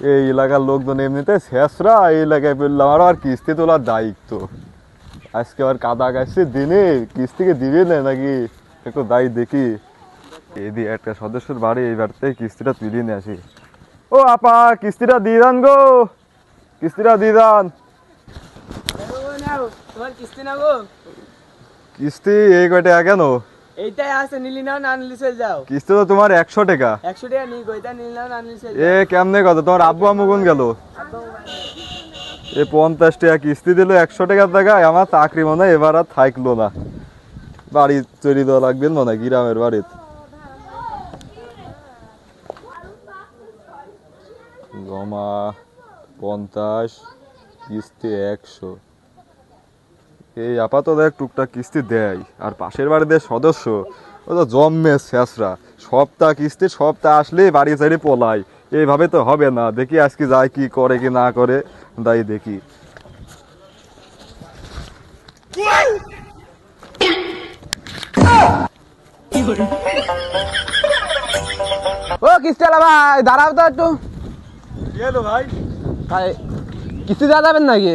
এই এলাকার লোকজন এমনিতে শেষরা এই এলাকায় বললাম আরও আর কিস্তি তোলার দায়িত্ব। আজকে আবার কাদা গাছছে দিনে কিস্তিকে দিবে না নাকি? একটু দায়ী দেখি। এই দিয়ে একটা সদস্যের বাড়ি এই বাড়িতে কিস্তিটা তুলিয়ে নিয়ে আসি। ও আপা কিস্তিটা দিয়ে দান গো। কিস্তিটা দিয়ে দান। কিস্তি কিস্তি এই কয়টা কেন? এইটাই আছে নিলি নাও না নিলি চলে যাও। কিস্তি তো তোমার একশো টাকা। একশো টাকা নিই গো নিলি নাও না নিলি চলে এ কেমনে কত তোমার আব্বু আম্মু কোন গেল? এ পঞ্চাশ টাকা কিস্তি দিল একশো টাকার টাকায় আমার চাকরি মনে হয় এবার আর থাকল না। বাড়ি তৈরি দেওয়া লাগবে মনে গ্রামের বাড়িতে। জমা পঞ্চাশ কিস্তি একশো। এই আপাতত এক টুকটাক কিস্তি দেয়। আর পাশের বাড়িতে সদস্য ও তো জম্মে শেষরা। সপ্তাহ কিস্তি সপ্তাহ আসলে বাড়ি সাইডে পলায়। এইভাবে তো হবে না। দেখি আজকে যায় কি করে কি না করে তাই দেখি। ও কিস্তি আলা ভাই দাঁড়াও তো একটু। ভাই? ভাই কিস্তি দেওয়া যাবেন নাকি?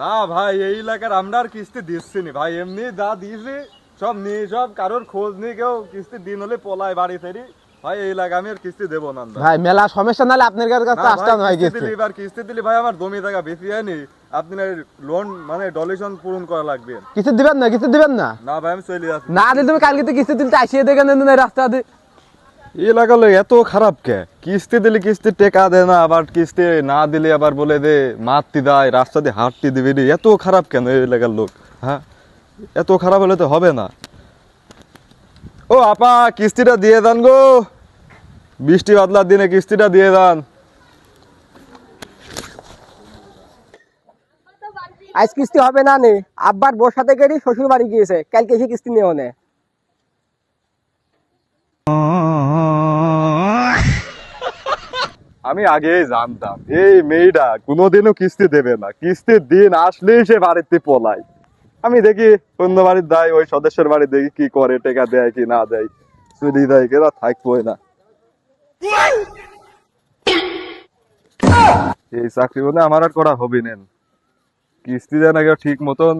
না ভাই এই এলাকার আমরা আর কিস্তি দিচ্ছি নি ভাই। এমনি যা দিয়েছি সব নিয়ে সব কারোর খোঁজ নিয়ে কেউ কিস্তি দিন হলে পলায় বাড়ি সাইডে ভাই এই আমি আর কিস্তি দেবো না ভাই মেলা সমস্যা নাহলে আপনার কাছে আসতাম ভাই, কিস্তি দিলে এবার কিস্তি দিলে ভাই আমার জমি জায়গা বেশি হয়নি। আপনার লোন মানে ডলেশন পূরণ করা লাগবে। কিস্তি দিবেন না কিস্তি দিবেন না? না ভাই আমি চলে যাচ্ছি না দিলে তুমি কালকে তো কিস্তি দিতে আসিয়ে দেখে নেন না রাস্তা দিয়ে। এই এলাকার লোক এত খারাপ কে? কিস্তি দিলে কিস্তি টেকা দেয় না, আবার কিস্তি না দিলে আবার বলে দে, মারতি দেয়, রাস্তা দিয়ে হাঁটতে দিবি রে। এত খারাপ কেন এই এলাকার লোক হ্যাঁ? এত খারাপ হলে তো হবে না। ও আপা, কিস্তিটা দিয়ে দেন গো। বৃষ্টি বাদলার দিনে কিস্তিটা দিয়ে দেন। আজ কিস্তি হবে না নে। আব্বার বোর সাথে গেলি শ্বশুর বাড়ি গিয়েছে, কালকে এসে কিস্তি নিয়ে আমি আগেই জানতাম, এই মেয়েটা কোনোদিনও কিস্তি দেবে না। কিস্তির দিন আসলেই সে বাড়িতে পলায়। আমি দেখি অন্য বাড়ির দেয়, ওই সদস্যের বাড়ি দেখি কি করে, টেকা দেয় কি না দেয়। চুরি দেয় কেনা থাকবোই না। এই চাকরি মনে আমার আর করা হবি নেন। কিস্তি দেয় কেউ ঠিক মতন,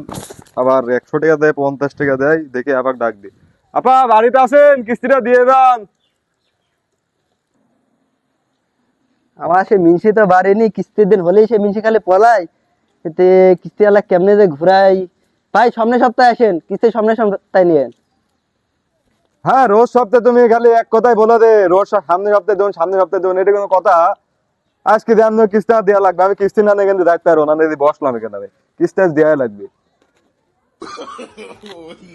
আবার একশো টাকা দেয়, পঞ্চাশ টাকা দেয়, দেখে আবার ডাক দি আপা, বাড়িতে আছেন কিস্তিটা দিয়ে দেন আমার সে মিনসি তো বাড়েনি কিস্তির দিন হলেই সে মিনসি খালি পলায়। এতে কিস্তিওয়ালা কেমনে যে ঘুরাই ভাই সামনে সপ্তাহে আসেন কিস্তি সামনে সপ্তাহে নিয়েন। হ্যাঁ রোজ সপ্তাহে তুমি খালি এক কথাই বলে দে রোজ সামনে সপ্তাহে দেবেন সামনে সপ্তাহে দেবেন এটা কোনো কথা। আজকে দেন কিস্তি না দেওয়া লাগবে আমি কিস্তি না নিয়ে কিন্তু দায়িত্ব পারব না যদি বসলাম এখানে কিস্তি আজ দেওয়া লাগবে।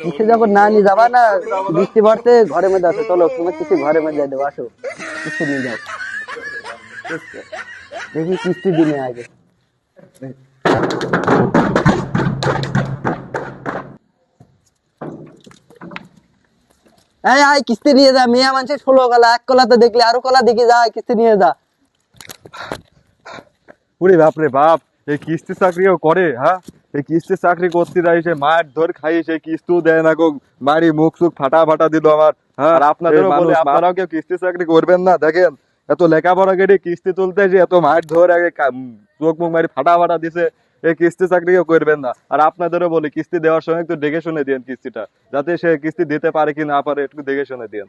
কিস্তি যখন না নিয়ে যাবা না বৃষ্টি ভরতে ঘরের মধ্যে আসো চলো তোমার কিছু ঘরের মধ্যে দেবো আসো। কিস্তি নিয়ে যাও। দেখি কিস্তি দিনে আগে। এই আয় কিস্তি নিয়ে যা মেয়ে মানুষের ষোলো কলা এক কলা তো দেখলে আরও কলা দেখি যা কিস্তি নিয়ে যা। উরে বাপরে বাপ এই কিস্তি চাকরিও করে হ্যাঁ? এই কিস্তি চাকরি করতে যাই সে মার ধর খাই সে কিস্তিও দেয় না গো মারি মুখ সুখ ফাটা ফাটা দিল আমার হ্যাঁ? আর আপনাদেরও আপনারাও কেউ কিস্তি চাকরি করবেন না দেখেন। এত লেখাপড়া কেটে কিস্তি তুলতে যে এত মাঠ ধরে আগে চোখ মুখ মারি ফাটা ফাটা দিছে এই কিস্তি চাকরি কেউ করবেন না। আর আপনাদেরও বলি, কিস্তি দেওয়ার সময় একটু দেখে শুনে দিন কিস্তিটা, যাতে সে কিস্তি দিতে পারে কি না পারে, একটু দেখে শুনে দিন